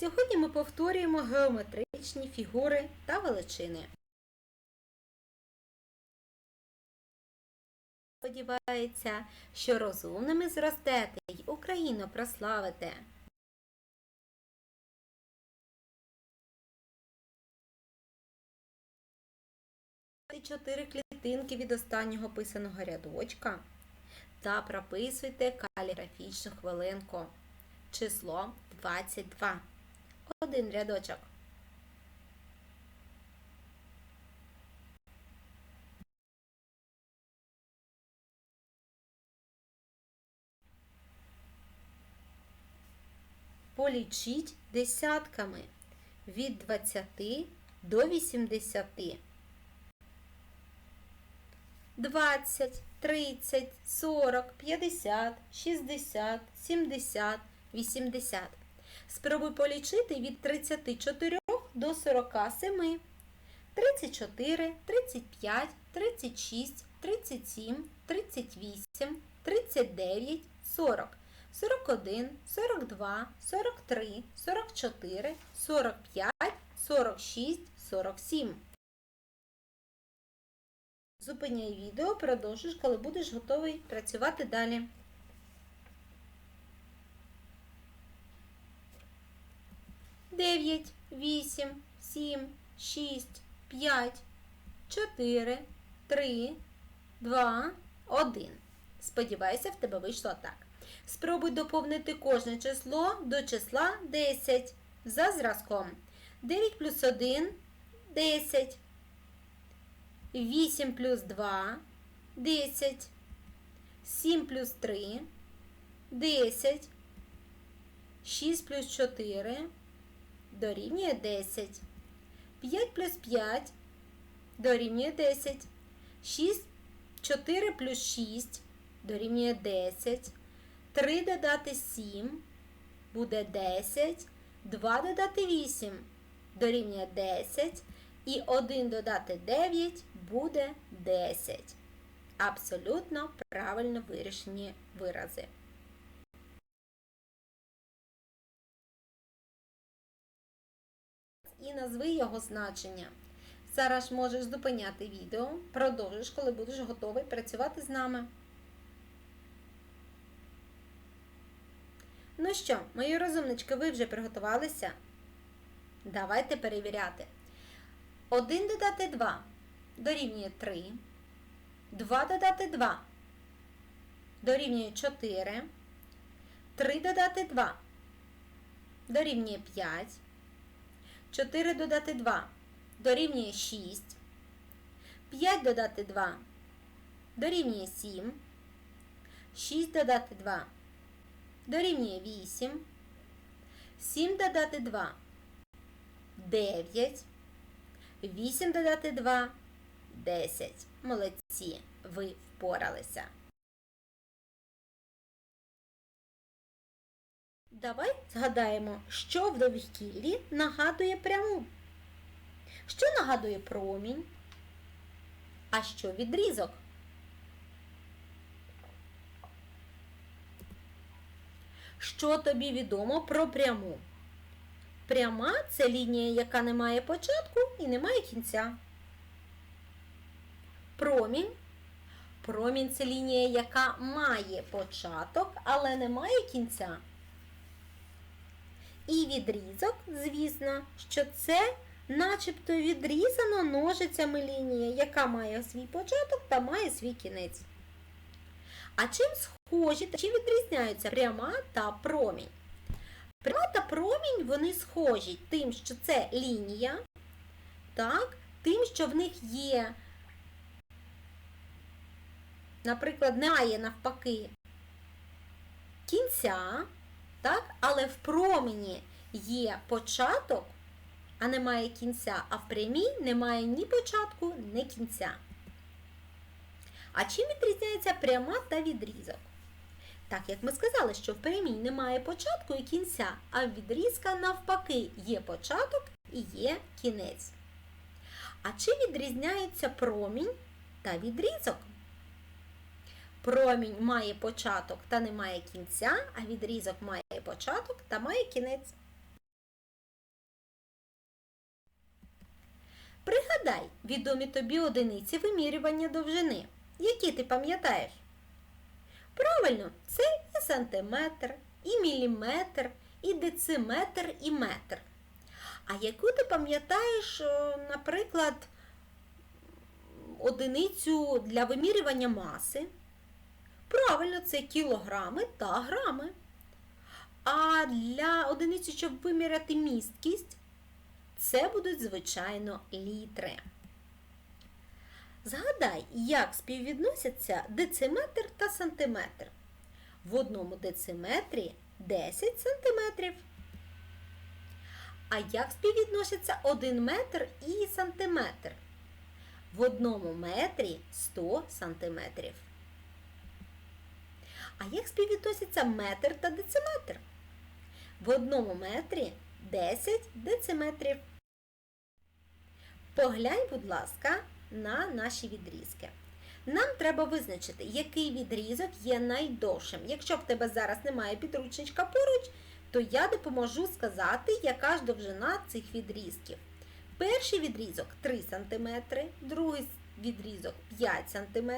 Сьогодні ми повторюємо геометричні фігури та величини. Сподівається, що розумними зростете й Україну прославите. Чотири клітинки від останнього писаного рядочка та прописуйте каліграфічну хвилинку. Число 22. Один рядочок. Полічіть десятками від 20 до 80. 20, 30, 40, 50, 60, 70, 80. Спробуй полічити від 34 до 47. 34, 35, 36, 37, 38, 39, 40, 41, 42, 43, 44, 45, 46, 47. Зупиняй відео, продовжиш, коли будеш готовий працювати далі. Дев'ять, вісім, сім, шість, п'ять, чотири, три, два, один. Сподіваюся, в тебе вийшло так. Спробуй доповнити кожне число до числа 10 за зразком. 9 плюс 1 – 10. 8 плюс 2 – 10. 7 плюс 3 – 10. 6 плюс 4 дорівнює 10. 5 плюс 5 дорівнює 10. 6, 4 плюс 6 дорівнює 10. 3 додати 7 буде 10. 2 додати 8 дорівнює 10. І 1 додати 9 буде 10. Абсолютно правильно вирішені вирази. І назви його значення. Зараз можеш зупиняти відео, продовжиш, коли будеш готовий працювати з нами. Ну що, мої розумнички, ви вже приготувалися? Давайте перевіряти. 1 додати 2 дорівнює 3. 2 додати 2 дорівнює 4. 3 додати 2 дорівнює 5. 4 додати 2 дорівнює 6. 5 додати 2 дорівнює 7. 6 додати 2 дорівнює 8. 7 додати 2 9. 8 додати 2 10. Молодці, ви впоралися. Давай згадаємо, що в довкіллі нагадує пряму. Що нагадує промінь? А що відрізок? Що тобі відомо про пряму? Пряма це лінія, яка не має початку і не має кінця. Промінь. Промінь це лінія, яка має початок, але не має кінця. І відрізок, звісно, що це начебто відрізано ножицями лінія, яка має свій початок та має свій кінець. А чим схожі та чим відрізняються пряма та промінь? Пряма та промінь вони схожі тим, що це лінія, так, тим, що в них є, наприклад, немає навпаки кінця, так, але в промені є початок, а немає кінця, а в прямій немає ні початку, ні кінця. А чим відрізняється пряма та відрізок? Так, як ми сказали, що в прямій немає початку і кінця, а відрізка навпаки є початок і є кінець. А чим відрізняється промінь та відрізок? Промінь має початок та не має кінця, а відрізок має початок та має кінець. Пригадай відомі тобі одиниці вимірювання довжини. Які ти пам'ятаєш? Правильно, це і сантиметр, і міліметр, і дециметр, і метр. А яку ти пам'ятаєш, е, наприклад, одиницю для вимірювання маси? Правильно, це кілограми та грами. А для одиниці, щоб виміряти місткість, це будуть, звичайно, літри. Згадай, як співвідносяться дециметр та сантиметр. В одному дециметрі 10 сантиметрів. А як співвідносяться 1 метр і сантиметр? В одному метрі 100 сантиметрів. А як співвідносяться метр та дециметр? В одному метрі 10 дециметрів. Поглянь, будь ласка, на наші відрізки. Нам треба визначити, який відрізок є найдовшим. Якщо в тебе зараз немає підручничка поруч, то я допоможу сказати, яка ж довжина цих відрізків. Перший відрізок 3 см, другий відрізок 5 см,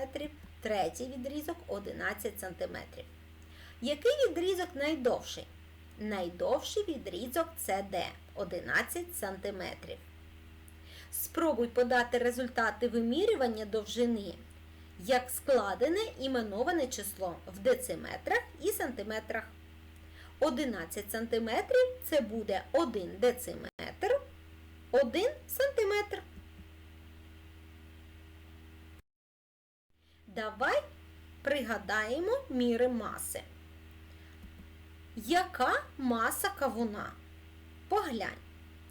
третій відрізок 11 см. Який відрізок найдовший? Найдовший відрізок це Д 11 см. Спробуй подати результати вимірювання довжини як складене іменоване число в дециметрах і сантиметрах. 11 см це буде 1 дециметр, 1 сантиметр. Давай пригадаємо міри маси. Яка маса кавуна? Поглянь.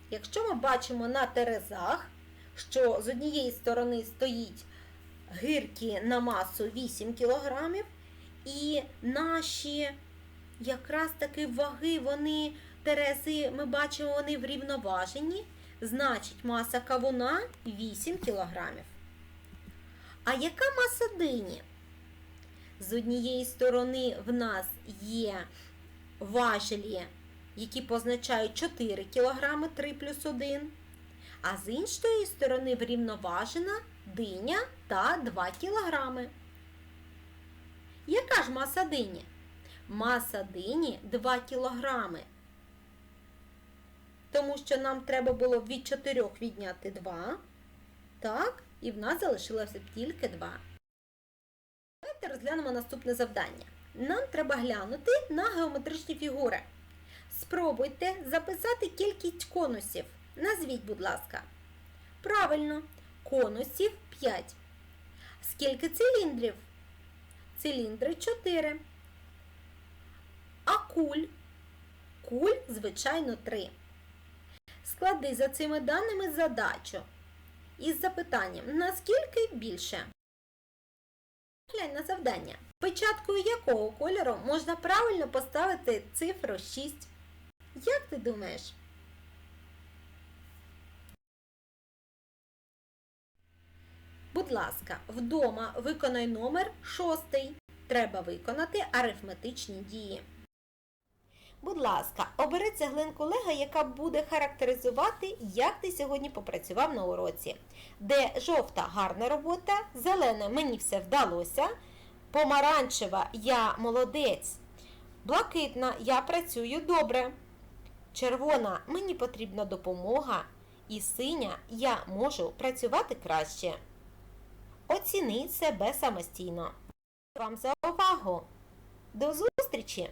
Якщо ми бачимо на терезах, що з однієї сторони стоїть гирки на масу 8 кг, і наші якраз таки ваги, вони терези, ми бачимо, вони врівноважені, значить маса кавуна 8 кг. А яка маса дині? З однієї сторони в нас є важелі, які позначають 4 кг 3 плюс 1, а з іншої сторони врівноважена диня та 2 кг. Яка ж маса дині? Маса дині 2 кг. Тому що нам треба було від 4 відняти 2. Так, і в нас залишилося тільки 2. Давайте розглянемо наступне завдання. Нам треба глянути на геометричні фігури. Спробуйте записати кількість конусів. Назвіть, будь ласка. Правильно, конусів 5. Скільки циліндрів? Циліндри 4. А куль? Куль, звичайно, 3. Склади за цими даними задачу. Із запитанням, наскільки більше? Глянь на завдання. Печаткою якого кольору можна правильно поставити цифру 6? Як ти думаєш? Будь ласка, вдома виконай номер 6. Треба виконати арифметичні дії. Будь ласка, обери цеглинку Лего, яка буде характеризувати, як ти сьогодні попрацював на уроці. Де жовта гарна робота, зелена мені все вдалося, помаранчева я молодець, блакитна я працюю добре. Червона мені потрібна допомога, і синя я можу працювати краще. Оціни себе самостійно. Вам за увагу! До зустрічі!